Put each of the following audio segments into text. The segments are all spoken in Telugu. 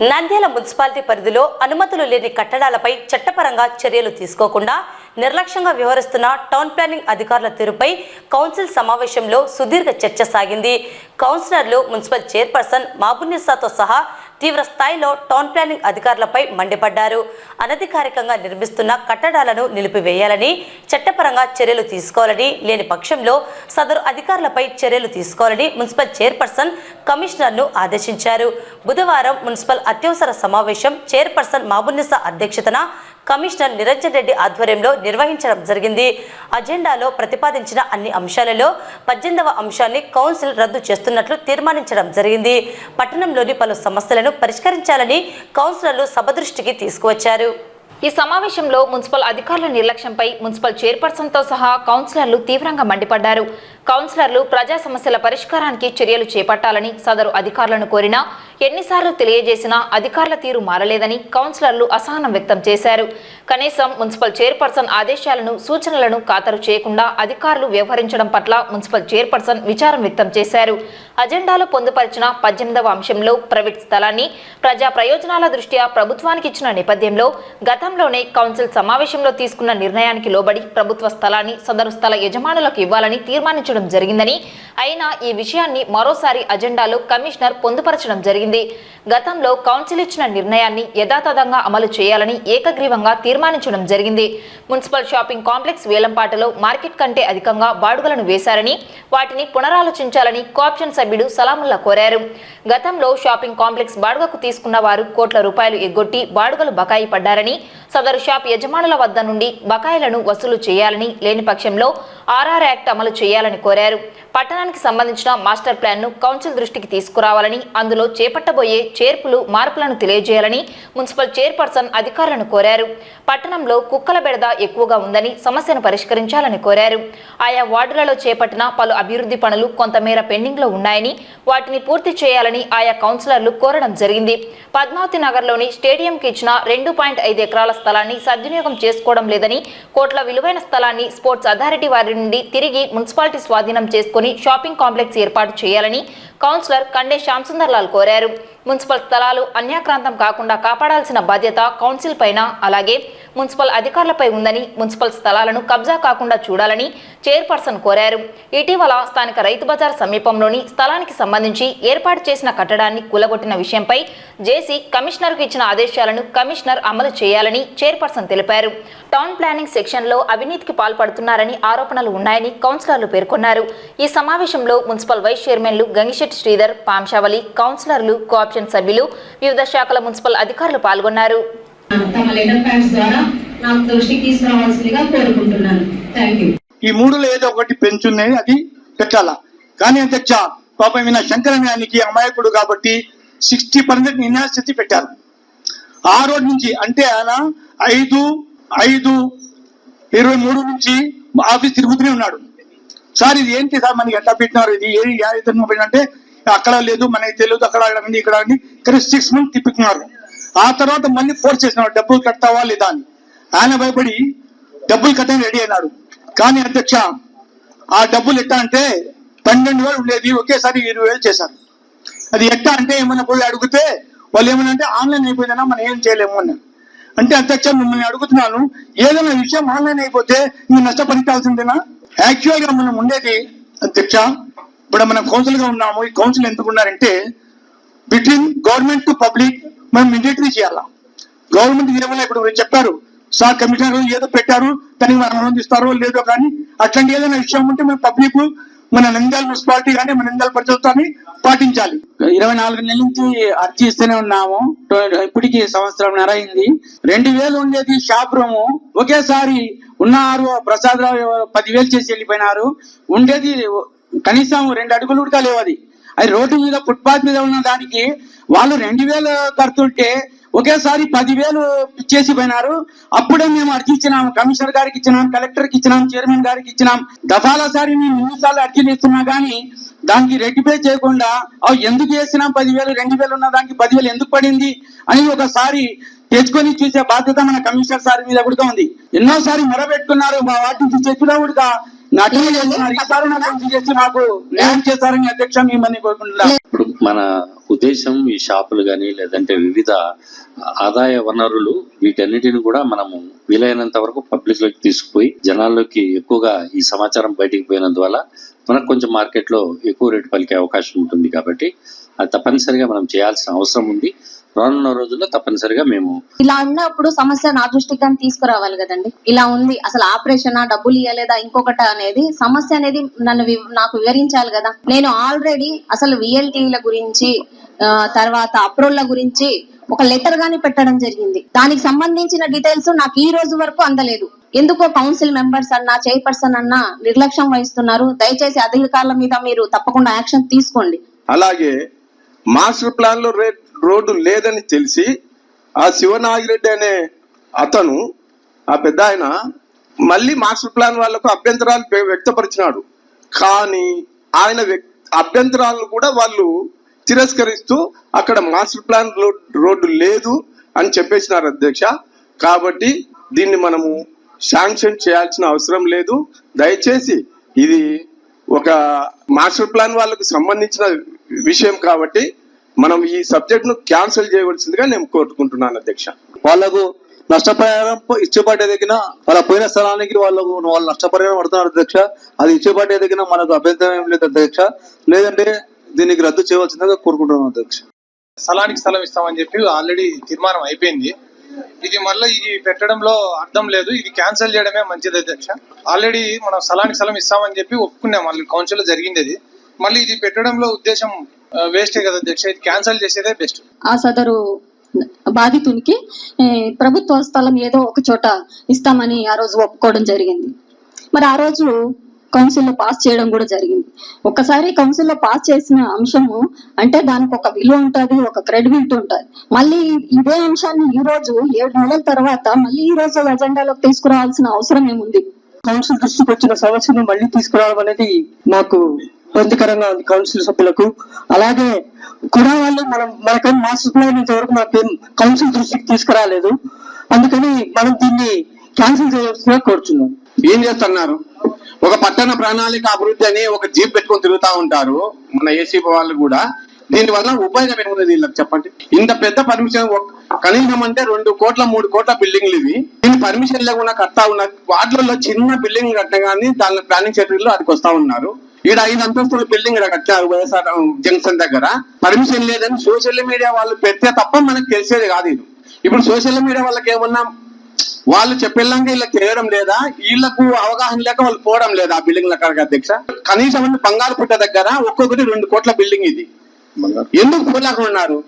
నంద్యాల మున్సిపాలిటీ పరిధిలో అనుమతులు లేని కట్టడాలపై చట్టపరంగా చర్యలు తీసుకోకుండా నిర్లక్ష్యంగా వ్యవహరిస్తున్న టౌన్ ప్లానింగ్ అధికారుల తీరుపై కౌన్సిల్ సమావేశంలో సుదీర్ఘ చర్చ సాగింది. కౌన్సిలర్లు మున్సిపల్ చైర్పర్సన్ మాబున్నిసాతో సహా తీవ్ర స్థాయిలో టౌన్ ప్లానింగ్ అధికారులపై మండిపడ్డారు. అనధికారికంగా నిర్మిస్తున్న కట్టడాలను నిలిపివేయాలని చట్టపరంగా చర్యలు తీసుకోవాలని లేని పక్షంలో సదరు అధికారులపై చర్యలు తీసుకోవాలని మున్సిపల్ చైర్పర్సన్ కమిషనర్ను ఆదేశించారు. బుధవారం మున్సిపల్ అత్యవసర సమావేశం చైర్పర్సన్ మాబున్నిసా అధ్యక్షతన కమిషనర్ నిరంజన్ రెడ్డి ఆధ్వర్యంలో నిర్వహించడం జరిగింది. అజెండాలో ప్రతిపాదించిన అన్ని అంశాలలో పద్దెనిమిదవ అంశాన్ని కౌన్సిల్ రద్దు చేస్తున్నట్లు తీర్మానించడం జరిగింది. పట్టణంలోని పలు సమస్యలను పరిష్కరించాలని కౌన్సిలర్లు సభ దృష్టికి తీసుకువచ్చారు. ఈ సమావేశంలో మున్సిపల్ అధికారుల నిర్లక్ష్యంపై మున్సిపల్ చైర్పర్సన్తో సహా కౌన్సిలర్లు తీవ్రంగా మండిపడ్డారు. కౌన్సిలర్లు ప్రజా సమస్యల పరిష్కారానికి చర్యలు చేపట్టాలని సదరు అధికారులను కోరినా ఎన్నిసార్లు తెలియజేసినా అధికారుల తీరు మారలేదని కౌన్సిలర్లు అసహనం వ్యక్తం చేశారు. కనీసం మున్సిపల్ చైర్పర్సన్ ఆదేశాలను సూచనలను ఖాతరు చేయకుండా అధికారులు వ్యవహరించడం పట్ల మున్సిపల్ చైర్పర్సన్ విచారం వ్యక్తం చేశారు. అజెండాలో పొందుపరిచిన పద్దెనిమిదవ అంశంలో ప్రైవేట్ స్థలాన్ని ప్రజా ప్రయోజనాల దృష్ట్యా ప్రభుత్వానికి ఇచ్చిన నేపథ్యంలో గతంలోనే కౌన్సిల్ సమావేశంలో తీసుకున్న నిర్ణయానికి లోబడి ప్రభుత్వ స్థలాన్ని సదరు స్థల యజమానులకు ఇవ్వాలని తీర్మానించడం జరిగిందని అయినా ఈ విషయాన్ని మరోసారి అజెండాలో కమిషనర్ పొందుపరచడం జరిగింది. గతంలో కౌన్సిల్ ఇచ్చిన నిర్ణయాన్ని యథాతథంగా అమలు చేయాలని ఏకగ్రీవంగా తీర్మానించడం జరిగింది. మున్సిపల్ షాపింగ్ కాంప్లెక్స్ వేలంపాటలో మార్కెట్ కంటే అధికంగా బాడుగలను వేశారని వాటిని పునరాలోచించాలని కోఆప్షన్ సభ్యుడు సలాముల్లా కోరారు. గతంలో షాపింగ్ కాంప్లెక్స్ బాడుగకు తీసుకున్న వారు కోట్ల రూపాయలు ఎగ్గొట్టి బాడుగలు బకాయి పడ్డారని సదరు షాప్ యజమానుల వద్ద నుండి బకాయిలను వసూలు చేయాలని లేని పక్షంలో ఆర్ఆర్ యాక్ట్ అమలు చేయాలని కోరారు. పట్టణానికి సంబంధించిన మాస్టర్ ప్లాన్ను కౌన్సిల్ దృష్టికి తీసుకురావాలని అందులో చేపట్టబోయే చేర్పులు మార్పులను తెలియజేయాలని మున్సిపల్ చైర్పర్సన్ అధికారులను కోరారు. పట్టణంలో కుక్కల బెడద ఎక్కువగా ఉందని సమస్యను పరిష్కరించాలని కోరారు. ఆయా వార్డులలో చేపట్టిన పలు అభివృద్ధి పనులు కొంతమేర పెండింగ్లో ఉన్నాయని వాటిని పూర్తి చేయాలని ఆయా కౌన్సిలర్లు కోరడం జరిగింది. పద్మావతి నగర్లోని స్టేడియంకి ఇచ్చిన రెండు పాయింట్ ఐదు ఎకరాల స్థలాన్ని సద్వినియోగం చేసుకోవడం లేదని కోట్ల విలువైన స్థలాన్ని స్పోర్ట్స్ అథారిటీ వారి నుండి తిరిగి మున్సిపాలిటీ స్వాధీనం చేసుకుని షాపింగ్ కాంప్లెక్స్ ఏర్పాటు చేయాలని కౌన్సిలర్ కండే శ్యాంసుందర్లాల్ కోరారు. మున్సిపల్ స్థలాలు అన్యాక్రాంతం కాకుండా కాపాడాల్సిన బాధ్యత కౌన్సిల్ పైన అలాగే మున్సిపల్ అధికారులపై ఉందని మున్సిపల్ స్థలాలను కబ్జా కాకుండా చూడాలని చైర్పర్సన్ కోరారు. ఇటీవల స్థానిక రైతు బజార్ సమీపంలోని స్థలానికి సంబంధించి ఏర్పాటు చేసిన కట్టడాన్ని కూలగొట్టిన విషయంపై జేసీ కమిషనర్కు ఇచ్చిన ఆదేశాలను కమిషనర్ అమలు చేయాలని చైర్పర్సన్ తెలిపారు. టౌన్ ప్లానింగ్ సెక్షన్లో అవినీతికి పాల్పడుతున్నారని ఆరోపణలు ఉన్నాయని కౌన్సిలర్లు పేర్కొన్నారు. ఈ సమావేశంలో మున్సిపల్ వైస్ చైర్మన్లు గంగిశెట్టి శ్రీధర్ పాంశావలి కౌన్సిలర్లు కోఆప్షన్ సభ్యులు వివిధ శాఖల మున్సిపల్ అధికారులు పాల్గొన్నారు. తమ లెటర్ ప్యాడ్స్ ద్వారా నాకు దృష్టికి తీసుకురావాల్సిందిగా కోరుకుంటున్నాను. థ్యాంక్ యూ ఈ మూడులో ఏదో ఒకటి పెంచున్నాయి అది పెట్టాలా? కానీ అధ్యక్ష పాపం ఈయన శంకరమయానికి అమాయకుడు కాబట్టి సిక్స్టీ పర్సెంట్ నిన్నాస్థితి పెట్టారు. ఆ రోజు నుంచి అంటే ఆయన ఐదు ఐదు ఇరవై మూడు నుంచి ఆఫీస్ తిరుగుతూనే ఉన్నాడు. సార్ ఇది ఏంటి సార్? మనకి ఎట్లా పెట్టినారు? ఇది ఏ ఏ పెట్టినంటే అక్కడ లేదు మనకి తెలియదు అక్కడ ఉంది ఇక్కడ ఉంది కానీ సిక్స్ మంత్ తిప్పుకున్నారు ఆ తర్వాత మళ్ళీ ఫోర్స్ చేసినాడు. డబ్బులు కట్టావా లేదా అని. ఆయన భయపడి డబ్బులు కట్టని రెడీ అయినాడు. కానీ అధ్యక్ష ఆ డబ్బులు ఎట్టా అంటే పన్నెండు వేలు ఉండేది. ఒకేసారి ఇరవై వేలు చేశారు. అది ఎట్టా అంటే ఏమైనా పోయి అడిగితే వాళ్ళు ఏమన్నా అంటే ఆన్లైన్ అయిపోయిందన్నా మనం ఏం చేయలేము అన్నారు. అంటే అధ్యక్ష మిమ్మల్ని అడుగుతున్నాను ఏదైనా విషయం ఆన్లైన్ అయిపోతే మీరు నష్టపరిచాల్సిందేనా? యాక్చువల్గా మనం ఉండేది అధ్యక్ష ఇప్పుడు మనం కౌన్సిల్గా ఉన్నాము ఈ కౌన్సిల్ ఎందుకు ఉన్నారంటే బిట్వీన్ గవర్నమెంట్ టు పబ్లిక్ మనం మిలిటరీ చేయాలా? గవర్నమెంట్ ఏమైనా ఇప్పుడు చెప్పారు సార్ కమిషనర్ ఏదో పెట్టారు దానికి మనం ఆనందిస్తారో లేదో కానీ అట్లాంటి ఏదైనా విషయం ఉంటే మేము పబ్లిక్ మన నంద్యాల మున్సిపాలిటీ కానీ మన నంద్యాల పరిస్థితులని పాటించాలి. ఇరవై నాలుగు నెలల నుంచి అర్జీ ఇస్తూనే ఉన్నాము. ఇప్పటికి సంవత్సరం అయింది రెండు వేలు ఉండేది షాప్ రూము. ఒకేసారి ఉన్నారు ప్రసాద్ రావు పదివేలు చేసి వెళ్ళిపోయినారు. ఉండేది కనీసం రెండు అడుగులు ఉడకలేవు అది. అది రోడ్డు మీద ఫుట్పాత్ మీద ఉన్న దానికి వాళ్ళు రెండు వేలు కడుతుంటే ఒకేసారి పదివేలు చేసి పోయినారు అప్పుడే మేము అర్జీ ఇచ్చినాం కమిషనర్ గారికి ఇచ్చినాం కలెక్టర్కి ఇచ్చినాం చైర్మన్ గారికి ఇచ్చినాం. దఫాలసారి మేము మూడుసార్లు అర్జీలు ఇస్తున్నా కానీ దానికి రెక్టిఫై చేయకుండా అవి ఎందుకు వేసినాం పదివేలు? రెండు వేలు ఉన్న దానికి పదివేలు ఎందుకు పడింది? అని ఒకసారి తెచ్చుకొని చూసే బాధ్యత మన కమిషనర్ సార్ మీద కూడా ఉంది. ఎన్నోసారి మొరబెట్టుకున్నారు మా వాటి నుంచి చెప్పినా కూడా నటన చేస్తున్నారు ఈసారి నాకు చేసి మాకు న్యాయం చేస్తారని అధ్యక్ష మిమ్మల్ని కోరుకుంటున్నాను ఇప్పుడు మన ఉద్దేశం ఈ షాపులు కానీ లేదంటే వివిధ ఆదాయ వనరులు వీటన్నిటిని కూడా మనము వీలైనంత వరకు పబ్లిక్లోకి తీసుకుపోయి జనాల్లోకి ఎక్కువగా ఈ సమాచారం బయటికి పోయినందువల్ల మనకు కొంచెం మార్కెట్లో ఎక్కువ రేటు పలికే అవకాశం ఉంటుంది కాబట్టి అది తప్పనిసరిగా మనం చేయాల్సిన అవసరం ఉంది. రానున్న రోజుల్లో తప్పనిసరిగా మేము ఇలా ఉన్నప్పుడు సమస్య నా దృష్టికి కానీ తీసుకురావాలి కదండి. ఇలా ఉంది అసలు ఆపరేషన్ డబ్బులు ఇవ్వలేదా ఇంకొకట అనేది సమస్య అనేది నన్ను నాకు వివరించాలి కదా. నేను ఆల్రెడీ అసలు విఎల్టీల గురించి తర్వాత అప్రోల్ల గురించి ఒక లెటర్ గాని పెట్టడం జరిగింది. దానికి సంబంధించిన డీటెయిల్స్ నాకు ఈ రోజు వరకు అందలేదు. ఎందుకో కౌన్సిల్ మెంబర్స్ అన్నా చైర్పర్సన్ అన్నా నిర్లక్ష్యం వహిస్తున్నారు. దయచేసి అధికారుల మీద మీరు తప్పకుండా యాక్షన్ తీసుకోండి. అలాగే మాస్టర్ ప్లాన్లో రోడ్డు లేదని తెలిసి ఆ శివనాగిరెడ్డి అనే అతను ఆ పెద్ద ఆయన మళ్ళీ మాస్టర్ ప్లాన్ వాళ్ళకు అభ్యంతరాలు వ్యక్తపరిచినాడు. కానీ ఆయన అభ్యంతరాలను కూడా వాళ్ళు తిరస్కరిస్తూ అక్కడ మాస్టర్ ప్లాన్ రోడ్డు లేదు అని చెప్పేసినారు అధ్యక్ష. కాబట్టి దీన్ని మనము శాంక్షన్ చేయాల్సిన అవసరం లేదు. దయచేసి ఇది ఒక మాస్టర్ ప్లాన్ వాళ్ళకు సంబంధించిన విషయం కాబట్టి మనం ఈ సబ్జెక్ట్ను క్యాన్సిల్ చేయవలసిందిగా నేను కోరుకుంటున్నాను అధ్యక్ష. వాళ్ళకు నష్టపరిహారం పో- దగ్గర వాళ్ళ పోయిన స్థలానికి వాళ్ళకు వాళ్ళు నష్టపరిహారం పడుతున్నారు అధ్యక్ష. అది ఇచ్చేపాటే దగ్గర మనకు అభ్యంతరం ఏం లేదు అధ్యక్ష. లేదంటే దీనికి రద్దు చేయవలసిందిగా కోరుకుంటున్నాను అధ్యక్ష. స్థలానికి స్థలం ఇస్తామని చెప్పి ఆల్రెడీ తీర్మానం అయిపోయింది. ఇది మళ్ళీ ఇది పెట్టడంలో అర్థం లేదు. ఇది క్యాన్సిల్ చేయడమే మంచిది అధ్యక్ష. ఆల్రెడీ మనం స్థలానికి స్థలం ఇస్తామని చెప్పి ఒప్పుకున్నాం. మళ్ళీ కౌన్సిల్లో జరిగింది అది. మళ్ళీ ఇది పెట్టడంలో ఉద్దేశం వేస్టే కదా అధ్యక్ష? ఇది క్యాన్సిల్ చేసేదే బెస్ట్ ఆ సదరు బాధితునికి ప్రభుత్వ స్థలం ఏదో ఒక చోట ఇస్తామని ఆ రోజు ఒప్పుకోవడం జరిగింది. మరి ఆ రోజు కౌన్సిల్లో పాస్ చేయడం కూడా జరిగింది. ఒకసారి కౌన్సిల్లో పాస్ చేసిన అంశము అంటే దానికి ఒక విలువ ఉంటుంది ఒక క్రెడిబిలిటీ ఉంటుంది. మళ్ళీ ఇదే అంశాన్ని ఈ రోజు ఏడు నెలల తర్వాత మళ్ళీ ఈ రోజు అజెండాలోకి తీసుకురావాల్సిన అవసరం ఏముంది? కౌన్సిల్ దృష్టికి వచ్చిన సమస్యను మళ్ళీ తీసుకురావడం అనేది నాకు ఇబ్బందికరంగా ఉంది కౌన్సిల్ సభ్యులకు. అలాగే కూడా వాళ్ళు మనం మనకేం మాస్టర్ ప్లాన్ ఇంతవరకు మనకేం కౌన్సిల్ దృష్టికి తీసుకురాలేదు. అందుకని మనం దీన్ని క్యాన్సిల్ చేయవలసిందిగా కోరుచున్నాం. ఏం చేస్తున్నారు? ఒక పట్టణ ప్రణాళిక అభివృద్ధి అని ఒక జీప్ పెట్టుకొని తిరుగుతా ఉంటారు. మన ఏసీ వాళ్ళు కూడా. దీనివల్ల ఉపయోగం ఏముంది వీళ్ళకి చెప్పండి? ఇంత పెద్ద పర్మిషన్ కనీసం అంటే రెండు కోట్ల మూడు కోట్ల బిల్డింగ్లు ఇవి. దీని పర్మిషన్ లేకుండా కట్టా ఉన్న వాటిలో చిన్న బిల్డింగ్ కట్టగానే దాని ప్లానింగ్ సెక్రటరీలో అది వస్తా ఉన్నారు. ఈడ ఐదు అంతస్తుల బిల్డింగ్ ఇక్కడ కట్టారు వైఎస్ఆర్ జంక్షన్ దగ్గర. పర్మిషన్ లేదని సోషల్ మీడియా వాళ్ళు పెడితే తప్ప మనకు తెలిసేది కాదు ఇది. ఇప్పుడు సోషల్ మీడియా వాళ్ళకి ఏమన్నా వాళ్ళు చెప్పేలాగా వీళ్ళకి తెలియడం లేదా? వీళ్ళకు అవగాహన లేక వాళ్ళు పోవడం లేదా ఆ బిల్డింగ్ కాడికి అధ్యక్ష? కనీసం అంటే బంగారు పుట్ట దగ్గర ఒక్కొక్కటి రెండు కోట్ల బిల్డింగ్ ఇది. ఎందుకు పోలేకుండా ఉన్నారు?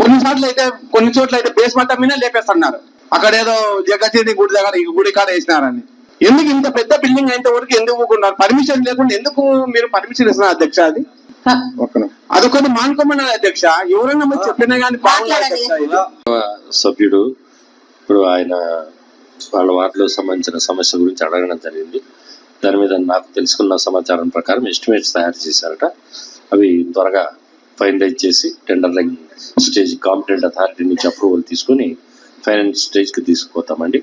కొన్ని చోట్ల అయితే కొన్ని చోట్ల అయితే బేస్ మట్టం మీద లేపేస్తున్నారు. అక్కడ ఏదో జగతిని గుడి దగ్గర ఈ గుడి కాడ వేసినారని. ఎందుకు ఇంత పెద్ద బిల్డింగ్ అయినంత వరకు ఎందుకు ఊరుకున్నారు పర్మిషన్ లేకుండా ఎందుకు మీరు పర్మిషన్ ఇస్తున్నారు అధ్యక్ష అది? అదొకటి మానుకోమన్నారు అధ్యక్ష. ఎవరైనా మరి చెప్పినా కానీ. సభ్యుడు ఇప్పుడు ఆయన వాళ్ళ వార్డులో సంబంధించిన సమస్య గురించి అడగడం జరిగింది. దాని మీద నాకు తెలుసుకున్న సమాచారం ప్రకారం ఎస్టిమేట్స్ తయారు చేశారట. అవి త్వరగా ఫైనలైజ్ చేసి టెండర్ స్టేజ్ కాంపిటెంట్ అథారిటీ నుంచి అప్రూవల్ తీసుకొని ఫైనల్ స్టేజ్కి తీసుకుపోతామండి.